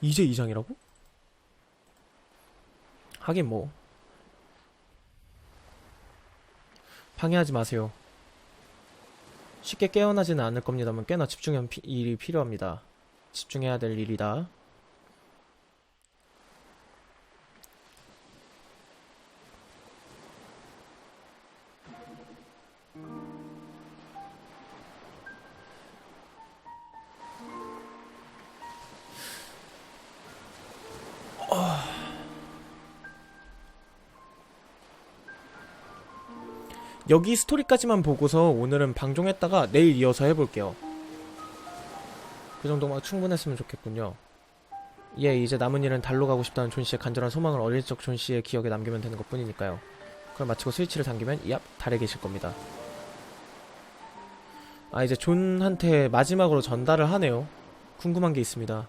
이제 2장이라고? 하긴 뭐 방해하지 마세요. 쉽게 깨어나지는 않을 겁니다만 꽤나 집중한 피- 일이 필요합니다. 집중해야 될 일이다. 여기 스토리까지만 보고서 오늘은 방종했다가 내일 이어서 해볼게요. 그 정도만 충분했으면 좋겠군요. 예, 이제 남은 일은 달로 가고 싶다는 존 씨의 간절한 소망을 어릴 적 존 씨의 기억에 남기면 되는 것 뿐이니까요. 그걸 마치고 스위치를 당기면, 얍, 달에 계실 겁니다. 아, 이제 존한테 마지막으로 전달을 하네요. 궁금한 게 있습니다.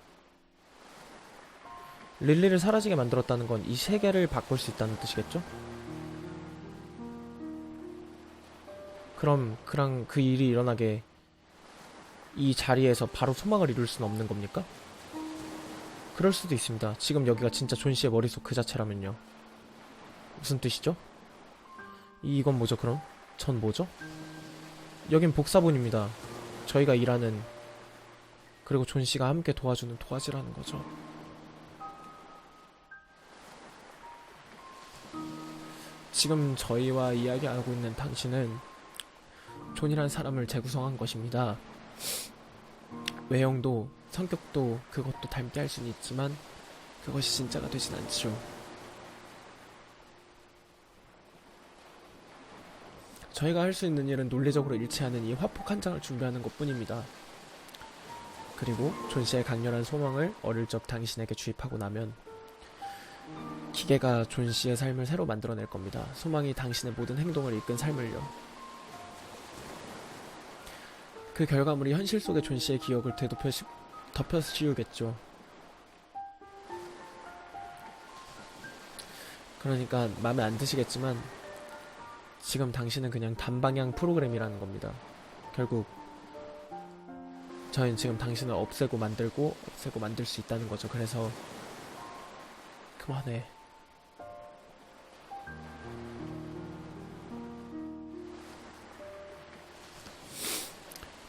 릴리를 사라지게 만들었다는 건 이 세계를 바꿀 수 있다는 뜻이겠죠? 그럼 그랑 그 일이 일어나게 이 자리에서 바로 소망을 이룰 수는 없는 겁니까? 그럴 수도 있습니다. 지금 여기가 진짜 존 씨의 머릿속 그 자체라면요. 무슨 뜻이죠? 이건 뭐죠, 그럼? 전 뭐죠? 여긴 복사본입니다. 저희가 일하는 그리고 존 씨가 함께 도와주는 도화지라는 거죠. 지금 저희와 이야기하고 있는 당신은 존이란 사람을 재구성한 것입니다. 외형도 성격도 그것도 닮게 할 수는 있지만 그것이 진짜가 되진 않죠. 저희가 할 수 있는 일은 논리적으로 일치하는 이 화폭 한 장을 준비하는 것 뿐입니다. 그리고 존 씨의 강렬한 소망을 어릴 적 당신에게 주입하고 나면 기계가 존 씨의 삶을 새로 만들어낼 겁니다. 소망이 당신의 모든 행동을 이끈 삶을요. 그 결과물이 현실 속의 존 씨의 기억을 되덮여 시, 덮여 씌우겠죠. 그러니까 마음에 안 드시겠지만 지금 당신은 그냥 단방향 프로그램이라는 겁니다. 결국 저희는 지금 당신을 없애고 만들고 없애고 만들 수 있다는 거죠. 그래서 그만해.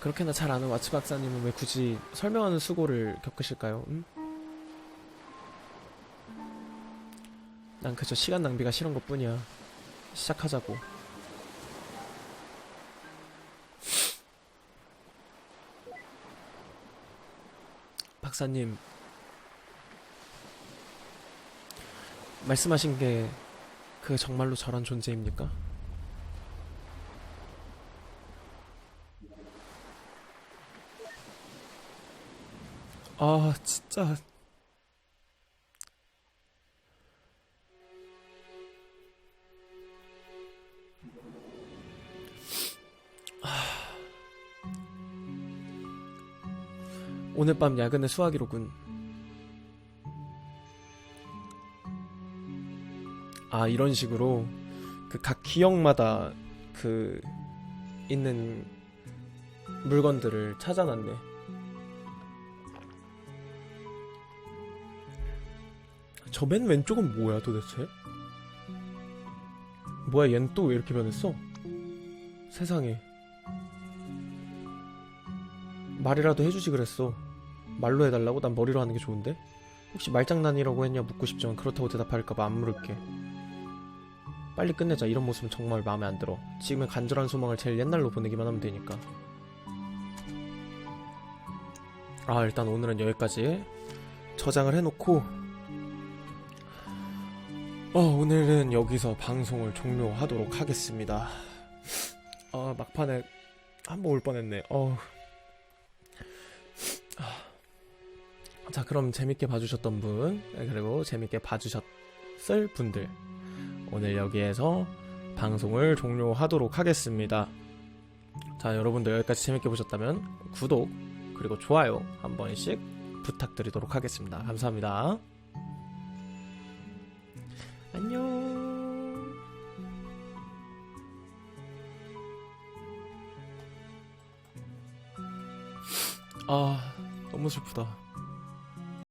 그렇게나 잘 아는 와츠 박사님은 왜 굳이 설명하는 수고를 겪으실까요? 음? 난 그저 시간 낭비가 싫은 것 뿐이야. 시작하자고. 박사님, 말씀하신 게 그 정말로 저런 존재입니까? 아, 진짜. 아. 오늘 밤 야근에 수화기로군. 아, 이런 식으로 그 각 기억마다 그 있는 물건들을 찾아놨네. 저 맨 왼쪽은 뭐야 도대체? 뭐야 얜 또 왜 이렇게 변했어? 세상에 말이라도 해주지 그랬어 말로 해달라고? 난 머리로 하는 게 좋은데? 혹시 말장난이라고 했냐 묻고 싶지만 그렇다고 대답할까봐 안 물을게 빨리 끝내자 이런 모습은 정말 마음에 안 들어 지금의 간절한 소망을 제일 옛날로 보내기만 하면 되니까 아 일단 오늘은 여기까지 저장을 해놓고 어, 오늘은 여기서 방송을 종료하도록 하겠습니다. 아, 막판에 한 번 올 뻔했네. 어. 아. 자, 그럼 재밌게 봐주셨던 분, 네, 그리고 재밌게 봐주셨을 분들, 오늘 여기에서 방송을 종료하도록 하겠습니다. 자, 여러분들 여기까지 재밌게 보셨다면 구독, 그리고 좋아요 한 번씩 부탁드리도록 하겠습니다. 감사합니다. 안녕. 아, 너무 슬프다.